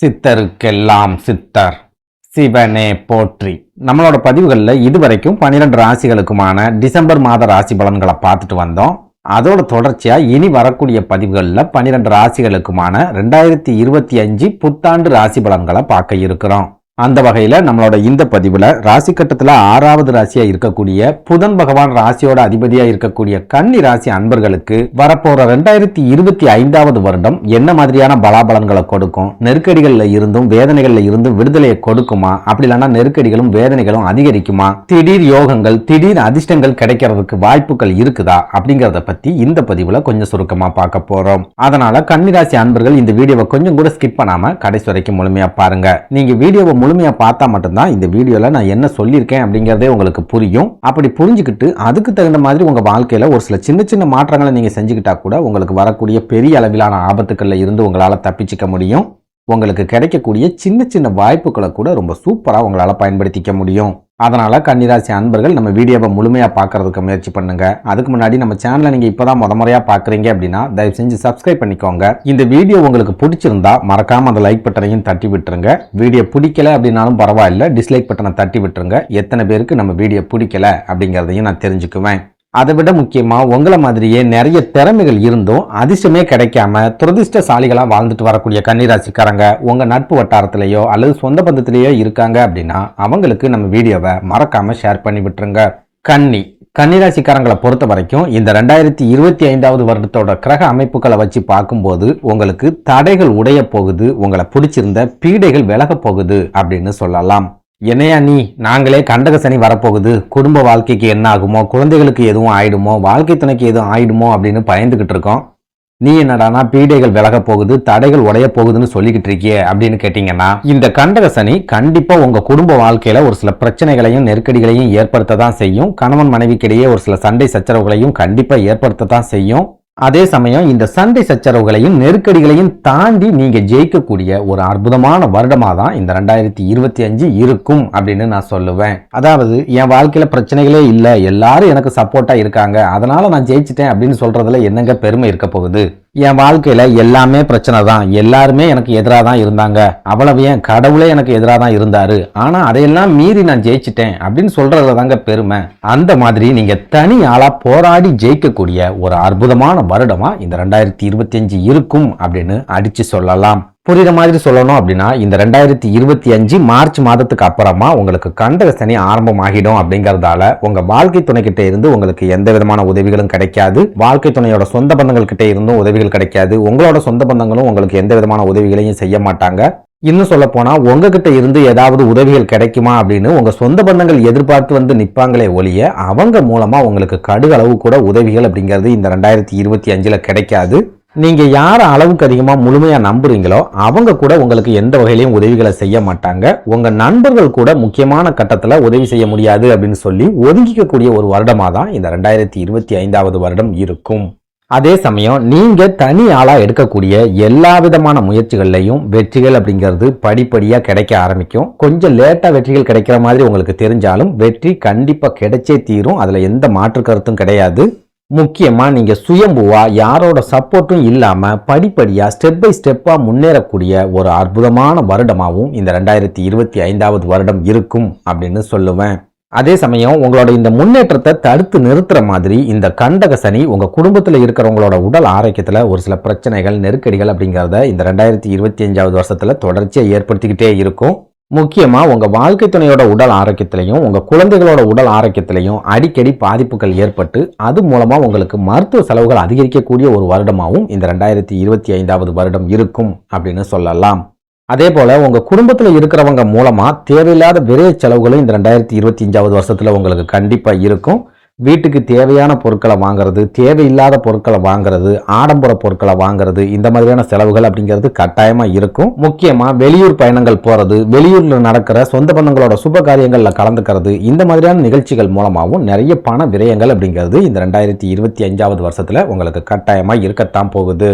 சித்தருக்கெல்லாம் சித்தர் சிவனே போற்றி. நம்மளோட பதிவுகளில் இதுவரைக்கும் பன்னிரெண்டு ராசிகளுக்குமான டிசம்பர் மாத ராசி பலன்களை பார்த்துட்டு வந்தோம். அதோட தொடர்ச்சியாக இனி வரக்கூடிய பதிவுகளில் பன்னிரெண்டு ராசிகளுக்குமான ரெண்டாயிரத்தி இருபத்தி அஞ்சு புத்தாண்டு ராசி பலன்களை பார்க்க இருக்கிறோம். அந்த வகையில நம்மளோட இந்த பதிவுல ராசி கட்டத்துல ஆறாவது ராசியா இருக்கக்கூடிய புதன் பகவான் ராசியோட அதிபதியா இருக்கக்கூடிய கன்னி ராசி அன்பர்களுக்கு வரப்போற ரெண்டாயிரத்தி இருபத்தி ஐந்தாவது வருடம் என்ன மாதிரியான பலாபலன்களை கொடுக்கும்? நெருக்கடிகள்ல இருந்தும் வேதனைகளில் இருந்தும் விடுதலையை கொடுக்குமா? அப்படி இல்லைன்னா நெருக்கடிகளும் வேதனைகளும் அதிகரிக்குமா? திடீர் யோகங்கள் திடீர் அதிர்ஷ்டங்கள் கிடைக்கிறதுக்கு வாய்ப்புகள் இருக்குதா? அப்படிங்கறத பத்தி இந்த பதிவுல கொஞ்சம் சுருக்கமா பார்க்க போறோம். அதனால கன்னிராசி அன்பர்கள் இந்த வீடியோவை கொஞ்சம் கூட ஸ்கிப் பண்ணாம கடைசி வரைக்கும் முழுமையா பாருங்க. நீங்க வீடியோவை முழுமையாக பார்த்தா மட்டும்தான் இந்த வீடியோவில் நான் என்ன சொல்லியிருக்கேன் அப்படிங்கிறதே உங்களுக்கு புரியும். அப்படி புரிஞ்சுக்கிட்டு அதுக்கு தகுந்த மாதிரி உங்கள் வாழ்க்கையில் ஒரு சில சின்ன சின்ன மாற்றங்களை நீங்கள் செஞ்சுக்கிட்டா கூட உங்களுக்கு வரக்கூடிய பெரிய அளவிலான ஆபத்துக்களில் இருந்து உங்களால் தப்பிச்சிக்க முடியும். உங்களுக்கு கிடைக்கக்கூடிய சின்ன சின்ன வாய்ப்புகளை கூட ரொம்ப சூப்பராக உங்களால் பயன்படுத்திக்க முடியும். அதனால் கன்னிராசி அன்பர்கள் நம்ம வீடியோவை முழுமையாக பார்க்கறதுக்கு முயற்சி பண்ணுங்க. அதுக்கு முன்னாடி நம்ம சேனலை நீங்கள் இப்போ தான் முத முறையாக பார்க்குறீங்க அப்படின்னா தயவு செஞ்சு சப்ஸ்கிரைப் பண்ணிக்கோங்க. இந்த வீடியோ உங்களுக்கு பிடிச்சிருந்தா மறக்காமல் அந்த லைக் பட்டனையும் தட்டி விட்டுருங்க. வீடியோ பிடிக்கல அப்படின்னாலும் பரவாயில்ல டிஸ்லைக் பட்டனை தட்டி விட்டுருங்க. எத்தனை பேருக்கு நம்ம வீடியோ பிடிக்கல அப்படிங்கிறதையும் நான் தெரிஞ்சுக்குவேன். அதை விட முக்கியமாக உங்களை மாதிரியே நிறைய திறமைகள் இருந்தும் அதிர்ஷ்டமே கிடைக்காம துரதிர்ஷ்டசாலிகளாக வாழ்ந்துட்டு வரக்கூடிய கன்னிராசிக்காரங்க உங்கள் நட்பு வட்டாரத்திலேயோ அல்லது சொந்த பந்தத்திலேயோ இருக்காங்க அப்படின்னா அவங்களுக்கு நம்ம வீடியோவை மறக்காமல் ஷேர் பண்ணி விட்டுருங்க. கன்னி கன்னிராசிக்காரங்களை பொறுத்த வரைக்கும் இந்த ரெண்டாயிரத்தி இருபத்தி ஐந்தாவது வருடத்தோட கிரக அமைப்புகளை வச்சு பார்க்கும்போது உங்களுக்கு தடைகள் உடைய போகுது உங்களை பிடிச்சிருந்த பீடைகள் விலக போகுது அப்படின்னு சொல்லலாம். என்னையா நீ? நாங்களே கண்டக சனி வரப்போகுது. குடும்ப வாழ்க்கைக்கு என்ன ஆகுமோ குழந்தைகளுக்கு எதுவும் ஆயிடுமோ வாழ்க்கை துணைக்கு எதுவும் ஆயிடுமோ அப்படின்னு பயந்துகிட்டு இருக்கோம். நீ என்னடானா பீடைகள் விலக போகுது தடைகள் உடைய போகுதுன்னு சொல்லிக்கிட்டு இருக்கியே அப்படின்னு கேட்டிங்கன்னா இந்த கண்டக சனி கண்டிப்பாக உங்கள் குடும்ப வாழ்க்கையில் ஒரு சில பிரச்சனைகளையும் நெருக்கடிகளையும் ஏற்படுத்த தான் செய்யும். கணவன் மனைவிக்கிடையே ஒரு சில சண்டை சச்சரவுகளையும் கண்டிப்பாக ஏற்படுத்த தான் செய்யும். அதே சமயம் இந்த சண்டை சச்சரவுகளையும் நெருக்கடிகளையும் தாண்டி நீங்க ஜெயிக்கக்கூடிய ஒரு அற்புதமான வருடமா தான் இந்த ரெண்டாயிரத்தி இருபத்தி அஞ்சு இருக்கும் அப்படின்னு நான் சொல்லுவேன். அதாவது என் வாழ்க்கையில பிரச்சனைகளே இல்லை. எல்லாரும் எனக்கு சப்போர்ட்டா இருக்காங்க. அதனால நான் ஜெயிச்சிட்டேன் அப்படின்னு சொல்றதுல என்னங்க பெருமை இருக்க போகுது? என் வாழ்க்கையில் எல்லாமே பிரச்சனை தான். எல்லாருமே எனக்கு எதிராக தான் இருந்தாங்க. அவ்வளவு ஏன் கடவுளே எனக்கு எதிராக தான் இருந்தார். ஆனால் அதையெல்லாம் மீறி நான் ஜெயிச்சிட்டேன் அப்படின்னு சொல்கிறதுல தாங்க பெருமை. அந்த மாதிரி நீங்கள் தனி ஆளாக போராடி ஜெயிக்கக்கூடிய ஒரு அற்புதமான வருடமாக இந்த ரெண்டாயிரத்தி இருபத்தி அஞ்சு இருக்கும் அப்படின்னு அடித்து சொல்லலாம். புரிகிற மாதிரி சொல்லணும் அப்படின்னா இந்த ரெண்டாயிரத்தி இருபத்தி அஞ்சு மார்ச் மாதத்துக்கு அப்புறமா உங்களுக்கு கண்டக சனி ஆரம்பமாகிடும் அப்படிங்கிறதால உங்க வாழ்க்கை துணைக்கிட்ட இருந்து உங்களுக்கு எந்த விதமான உதவிகளும் கிடைக்காது. வாழ்க்கை துணையோட சொந்த பந்தங்கள்கிட்ட இருந்தும் உதவிகள் கிடைக்காது. உங்களோட சொந்த பந்தங்களும் உங்களுக்கு எந்த விதமான உதவிகளையும் செய்ய மாட்டாங்க. இன்னும் சொல்ல போனா உங்ககிட்ட இருந்து ஏதாவது உதவிகள் கிடைக்குமா அப்படின்னு உங்க சொந்த பந்தங்கள் எதிர்பார்த்து வந்து நிப்பாங்களே ஒழிய அவங்க மூலமா உங்களுக்கு கடுகளவு கூட உதவிகள் அப்படிங்கிறது இந்த ரெண்டாயிரத்தி இருபத்தி அஞ்சுல கிடைக்காது. நீங்கள் யாரை அளவுக்கு அதிகமாக முழுமையாக நம்புறீங்களோ அவங்க கூட உங்களுக்கு எந்த வகையிலையும் உதவிகளை செய்ய மாட்டாங்க. உங்கள் நண்பர்கள் கூட முக்கியமான கட்டத்தில் உதவி செய்ய முடியாது அப்படின்னு சொல்லி ஒதுங்கிக்கக்கூடிய ஒரு வருடமாக தான் இந்த ரெண்டாயிரத்தி இருபத்தி ஐந்தாவது வருடம் இருக்கும். அதே சமயம் நீங்கள் தனி ஆளாக எடுக்கக்கூடிய எல்லா விதமான முயற்சிகள்லையும் வெற்றிகள் அப்படிங்கிறது படிப்படியாக கிடைக்க ஆரம்பிக்கும். கொஞ்சம் லேட்டாக வெற்றிகள் கிடைக்கிற மாதிரி உங்களுக்கு தெரிஞ்சாலும் வெற்றி கண்டிப்பாக கிடைச்சே தீரும். அதில் எந்த மாற்று கருத்தும் கிடையாது. முக்கியமாக நீங்கள் சுயம்புவாக யாரோட சப்போர்ட்டும் இல்லாமல் படிப்படியாக ஸ்டெப் பை ஸ்டெப்பாக முன்னேறக்கூடிய ஒரு அற்புதமான வருடமாகவும் இந்த ரெண்டாயிரத்தி இருபத்தி ஐந்தாவது வருடம் இருக்கும் அப்படின்னு சொல்லுவேன். அதே சமயம் உங்களோட இந்த முன்னேற்றத்தை தடுத்து நிறுத்துற மாதிரி இந்த கண்டக சனி உங்கள் குடும்பத்தில் இருக்கிறவங்களோட உடல் ஆரோக்கியத்தில் ஒரு சில பிரச்சனைகள் நெருக்கடிகள் அப்படிங்கிறத இந்த ரெண்டாயிரத்தி இருபத்தி அஞ்சாவது வருஷத்தில் தொடர்ச்சியாக ஏற்படுத்திக்கிட்டே இருக்கும். முக்கியமா உங்க வாழ்க்கை துணையோட உடல் ஆரோக்கியத்திலையும் உங்க குழந்தைகளோட உடல் ஆரோக்கியத்திலையும் அடிக்கடி பாதிப்புகள் ஏற்பட்டு அது மூலமா உங்களுக்கு மருத்துவ செலவுகள் அதிகரிக்கக்கூடிய ஒரு வருடமாகவும் இந்த ரெண்டாயிரத்தி இருபத்தி ஐந்தாவது வருடம் இருக்கும் அப்படின்னு சொல்லலாம். அதே போல உங்க குடும்பத்தில் இருக்கிறவங்க மூலமா தேவையில்லாத விரைய செலவுகளும் இந்த ரெண்டாயிரத்தி இருபத்தி அஞ்சாவது வருஷத்துல உங்களுக்கு கண்டிப்பா இருக்கும். வீட்டுக்கு தேவையான பொருட்களை வாங்குறது தேவையில்லாத பொருட்களை வாங்குறது ஆடம்பர பொருட்களை வாங்குறது இந்த மாதிரியான செலவுகள் அப்படிங்கிறது கட்டாயமாக இருக்கும். முக்கியமாக வெளியூர் பயணங்கள் போகிறது வெளியூரில் நடக்கிற சொந்த பந்தங்களோட சுப காரியங்களில் கலந்துக்கிறது இந்த மாதிரியான நிகழ்ச்சிகள் மூலமாகவும் நிறைய பண விரயங்கள் அப்படிங்கிறது இந்த ரெண்டாயிரத்தி இருபத்தி அஞ்சாவது வருஷத்தில் உங்களுக்கு கட்டாயமாக இருக்கத்தான் போகுது.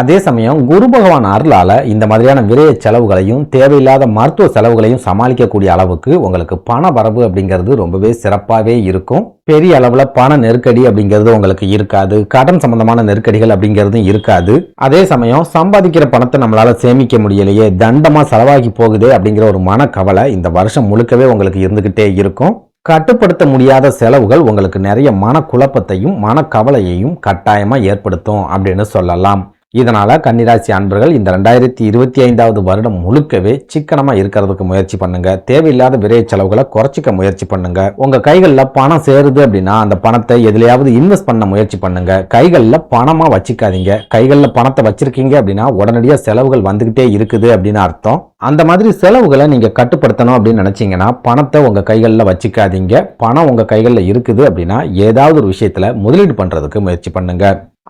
அதே சமயம் குரு பகவான் அருளால் இந்த மாதிரியான விரய செலவுகளையும் தேவையில்லாத மருத்துவ செலவுகளையும் சமாளிக்கக்கூடிய அளவுக்கு உங்களுக்கு பண வரவு அப்படிங்கிறது ரொம்பவே சிறப்பாகவே இருக்கும். பெரிய அளவில் பண நெருக்கடி அப்படிங்கிறது உங்களுக்கு இருக்காது. கடன் சம்பந்தமான நெருக்கடிகள் அப்படிங்கிறதும் இருக்காது. அதே சமயம் சம்பாதிக்கிற பணத்தை நம்மளால் சேமிக்க முடியலையே தண்டமாக செலவாகி போகுதே அப்படிங்கிற ஒரு மனக்கவலை இந்த வருஷம் முழுக்கவே உங்களுக்கு இருந்துக்கிட்டே இருக்கும். கட்டுப்படுத்த முடியாத செலவுகள் உங்களுக்கு நிறைய மனக்குழப்பத்தையும் மனக்கவலையையும் கட்டாயமாக ஏற்படுத்தும் அப்படின்னு சொல்லலாம். இதனால் கன்னிராசி அன்பர்கள் இந்த ரெண்டாயிரத்தி இருபத்தி ஐந்தாவது வருடம் முழுக்கவே சிக்கனமாக இருக்கிறதுக்கு முயற்சி பண்ணுங்க. தேவையில்லாத விரைய செலவுகளை குறைச்சிக்க முயற்சி பண்ணுங்க. உங்க கைகளில் பணம் சேருது அப்படின்னா அந்த பணத்தை எதுலையாவது இன்வெஸ்ட் பண்ண முயற்சி பண்ணுங்க. கைகளில் பணமாக வச்சுக்காதீங்க. கைகளில் பணத்தை வச்சிருக்கீங்க அப்படின்னா உடனடியாக செலவுகள் வந்துக்கிட்டே இருக்குது அப்படின்னு அர்த்தம். அந்த மாதிரி செலவுகளை நீங்க கட்டுப்படுத்தணும் அப்படின்னு நினைச்சீங்கன்னா பணத்தை உங்க கைகளில் வச்சுக்காதீங்க. பணம் உங்க கைகளில் இருக்குது அப்படின்னா ஏதாவது ஒரு விஷயத்துல முதலீடு பண்றதுக்கு முயற்சி பண்ணுங்க.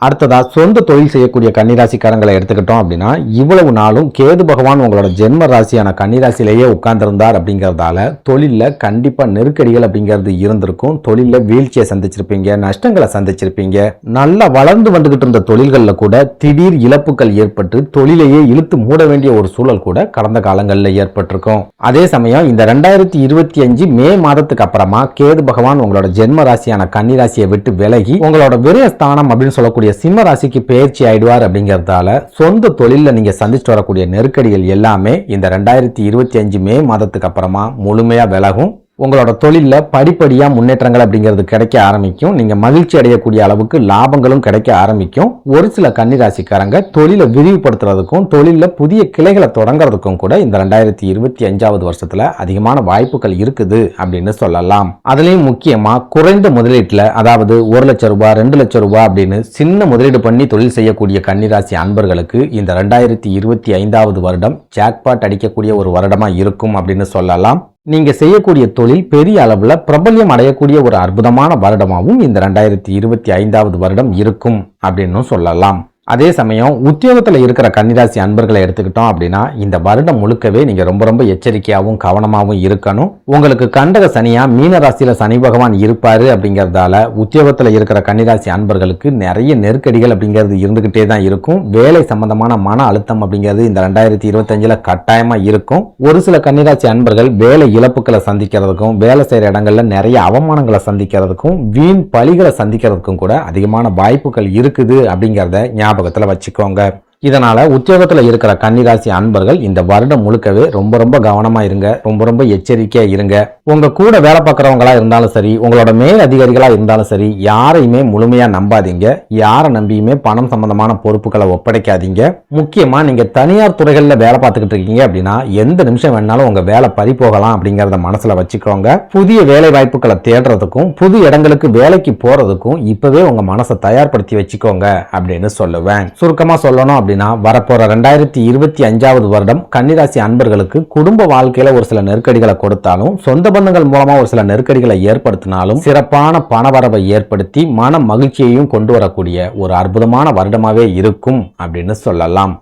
அடுத்ததா சொந்த தொழில் செய்யக்கூடிய கன்னிராசிக்காரங்களை எடுத்துக்கிட்டோம் அப்படின்னா இவ்வளவு நாளும் கேது பகவான் உங்களோட ஜென்ம ராசியான கன்னிராசிலேயே உட்கார்ந்திருந்தார் அப்படிங்கறதால தொழிலில் கண்டிப்பாக நெருக்கடிகள் அப்படிங்கிறது இருந்திருக்கும். தொழிலில் வீழ்ச்சியை சந்திச்சிருப்பீங்க நஷ்டங்களை சந்திச்சிருப்பீங்க. நல்லா வளர்ந்து வந்துகிட்டு இருந்த தொழில்களில் கூட திடீர் இழப்புகள் ஏற்பட்டு தொழிலையே இழுத்து மூட வேண்டிய ஒரு சூழல் கூட கடந்த காலங்களில் ஏற்பட்டிருக்கும். அதே சமயம் இந்த ரெண்டாயிரத்தி இருபத்தி அஞ்சு மே மாதத்துக்கு அப்புறமா கேது பகவான் உங்களோட ஜென்ம ராசியான கன்னிராசியை விட்டு விலகி உங்களோட விரயஸ்தானம் அப்படின்னு சொல்லக்கூடிய சிம்ம ராசிக்கு பயிற்சி ஆயிடுவார் அப்படிங்கறதால சொந்த தொழிலில் நீங்க சந்திச்சுட்டு வரக்கூடிய நெருக்கடிகள் எல்லாமே இந்த ரெண்டாயிரத்தி இருபத்தி அஞ்சு மே மாதத்துக்கு அப்புறமா முழுமையா விலகும். உங்களோட தொழிலில் படிப்படியாக முன்னேற்றங்கள் அப்படிங்கிறது கிடைக்க ஆரம்பிக்கும். நீங்கள் மகிழ்ச்சி அடையக்கூடிய அளவுக்கு லாபங்களும் கிடைக்க ஆரம்பிக்கும். ஒரு சில கன்னிராசிக்காரங்க தொழிலை விரிவுபடுத்துறதுக்கும் தொழிலில் புதிய கிளைகளை தொடங்குறதுக்கும் கூட இந்த ரெண்டாயிரத்தி இருபத்தி அஞ்சாவது வருஷத்தில் அதிகமான வாய்ப்புகள் இருக்குது அப்படின்னு சொல்லலாம். அதுலேயும் முக்கியமாக குறைந்த முதலீட்டில் அதாவது ஒரு லட்சம் ரூபாய் ரெண்டு லட்சம் ரூபாய் அப்படின்னு சின்ன முதலீடு பண்ணி தொழில் செய்யக்கூடிய கன்னிராசி அன்பர்களுக்கு இந்த ரெண்டாயிரத்தி இருபத்தி ஐந்தாவது வருடம் ஜாக்பாட் அடிக்கக்கூடிய ஒரு வருடமாக இருக்கும் அப்படின்னு சொல்லலாம். நீங்க செய்யக்கூடிய தொழில் பெரிய அளவுல பிரபல்யம் அடையக்கூடிய ஒரு அற்புதமான வருடமாகவும் இந்த ரெண்டாயிரத்தி இருபத்தி ஐந்தாவது வருடம் இருக்கும் அப்படின்னு சொல்லலாம். அதே சமயம் உத்தியோகத்தில் இருக்கிற கன்னிராசி அன்பர்களை எடுத்துக்கிட்டோம் அப்படின்னா இந்த வருடம் முழுக்கவே நீங்கள் ரொம்ப ரொம்ப எச்சரிக்கையாகவும் கவனமாகவும் இருக்கணும். உங்களுக்கு கண்டக சனியாக மீன ராசியில் சனி பகவான் இருப்பார் அப்படிங்கிறதால உத்தியோகத்தில் இருக்கிற கன்னிராசி அன்பர்களுக்கு நிறைய நெருக்கடிகள் அப்படிங்கிறது இருந்துக்கிட்டே தான் இருக்கும். வேலை சம்பந்தமான மன அழுத்தம் அப்படிங்கிறது இந்த ரெண்டாயிரத்தி இருபத்தஞ்சில் கட்டாயமாக இருக்கும். ஒரு சில கன்னிராசி அன்பர்கள் வேலை இழப்புகளை சந்திக்கிறதுக்கும் வேலை செய்கிற இடங்கள்ல நிறைய அவமானங்களை சந்திக்கிறதுக்கும் வீண் பழிகளை சந்திக்கிறதுக்கும் கூட அதிகமான வாய்ப்புகள் இருக்குது அப்படிங்கிறத ஞாபகத்தில் வச்சுக்கோங்க. இதனால் உத்தியோகத்தில் இருக்கிற கன்னிராசி அன்பர்கள் இந்த வருடம் முழுக்கவே ரொம்ப ரொம்ப கவனமாக இருங்க ரொம்ப ரொம்ப எச்சரிக்கையாக இருங்க. உங்கள் கூட வேலை பார்க்குறவங்களா இருந்தாலும் சரி உங்களோட மேல் அதிகாரிகளாக இருந்தாலும் சரி யாரையுமே முழுமையாக நம்பாதீங்க. யாரை நம்பியுமே பணம் சம்பந்தமான பொறுப்புகளை ஒப்படைக்காதீங்க. முக்கியமாக நீங்கள் தனியார் துறைகளில் வேலை பார்த்துக்கிட்டு இருக்கீங்க அப்படின்னா எந்த நிமிஷம் வேணாலும் உங்கள் வேலை பறி போகலாம் மனசில் வச்சுக்கோங்க. புதிய வேலை வாய்ப்புகளை தேடுறதுக்கும் புது இடங்களுக்கு வேலைக்கு போகிறதுக்கும் இப்போவே உங்கள் மனசை தயார்படுத்தி வச்சுக்கோங்க அப்படின்னு சொல்லுவேன். சுருக்கமாக சொல்லணும் அப்படி அப்படின்னா வரப்போகிற ரெண்டாயிரத்தி இருபத்தி அஞ்சாவது வருடம் கன்னிராசி அன்பர்களுக்கு குடும்ப வாழ்க்கையில ஒரு சில நெருக்கடிகளை கொடுத்தாலும் சொந்த பந்தங்கள் மூலமா ஒரு சில நெருக்கடிகளை ஏற்படுத்தினாலும் சிறப்பான பணவரவை ஏற்படுத்தி மன மகிழ்ச்சியையும் கொண்டு வரக்கூடிய ஒரு அற்புதமான வருடமாவே இருக்கும் அப்படின்னு சொல்லலாம்.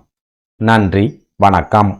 நன்றி வணக்கம்.